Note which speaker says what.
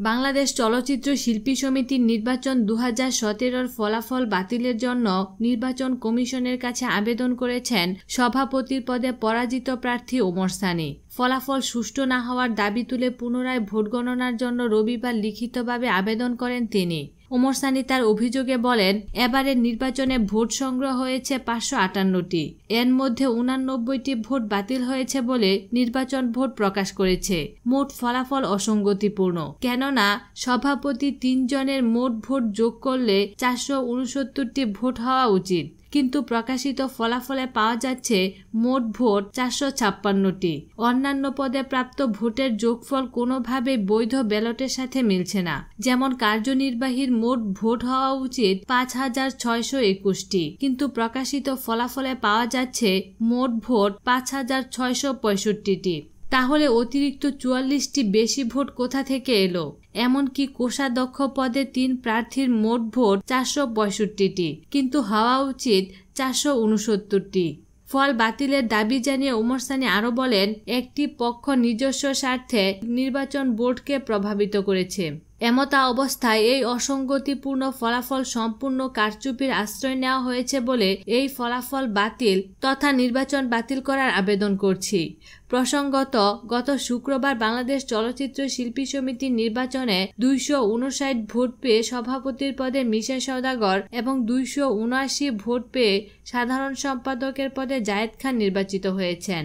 Speaker 1: বাংলাদেশ চলচ্চিত্র শিল্পী সমিতির নির্বাচন দু হাজার সতেরোর ফলাফল বাতিলের জন্য নির্বাচন কমিশনের কাছে আবেদন করেছেন সভাপতির পদে পরাজিত প্রার্থী ওমর সানি। ফলাফল সুষ্ঠু না হওয়ার দাবি তুলে পুনরায় ভোট গণনার জন্য রবিবার লিখিতভাবে আবেদন করেন তিনি। ওমর সানি তার অভিযোগে বলেন, এবারের নির্বাচনে ভোট সংগ্রহ হয়েছে পাঁচশো আটান্নটি। এর মধ্যে উনানব্বইটি ভোট বাতিল হয়েছে বলে নির্বাচন ভোট প্রকাশ করেছে। মোট ফলাফল অসঙ্গতিপূর্ণ। কেননা, সভাপতি তিনজনের মোট ভোট যোগ করলে চারশো উনসত্তরটি ভোট হওয়া উচিত। কিন্তু প্রকাশিত ফলাফলে পাওয়া যাচ্ছে মোট ভোট চারশো ছাপ্পান্নটি। অন্যান্য পদে প্রাপ্ত ভোটের যোগফল কোনোভাবে বৈধ ব্যালটের সাথে মিলছে না। যেমন কার্যনির্বাহীর মোট ভোট হওয়া উচিত পাঁচ হাজার ছয়শো একুশটি। কিন্তু প্রকাশিত ফলাফলে পাওয়া যাচ্ছে মোট ভোট পাঁচ হাজার ছয়শো পঁয়ষট্টিটি। তাহলে অতিরিক্ত চুয়াল্লিশটি বেশি ভোট কোথা থেকে এলো? এমনকি কোষাধ্যক্ষ পদে তিন প্রার্থীর মোট ভোট চারশো পঁয়ষট্টিটি, কিন্তু হওয়া উচিত চারশো উনসত্তরটি। ফল বাতিলের দাবি জানিয়ে উমর সানি আরও বলেন, একটি পক্ষ নিজস্ব স্বার্থে নির্বাচন বোর্ডকে প্রভাবিত করেছে। এমতা অবস্থায় এই অসঙ্গতিপূর্ণ ফলাফল সম্পূর্ণ কারচুপির আশ্রয় নেওয়া হয়েছে বলে এই ফলাফল বাতিল তথা নির্বাচন বাতিল করার আবেদন করছি। প্রসঙ্গত, গত শুক্রবার বাংলাদেশ চলচ্চিত্র শিল্পী সমিতির নির্বাচনে দুইশো উনষাট ভোট পেয়ে সভাপতির পদে মিশা সৌদাগর এবং দুইশো উনআশি ভোট পেয়ে সাধারণ সম্পাদকের পদে জায়েদ খান নির্বাচিত হয়েছেন।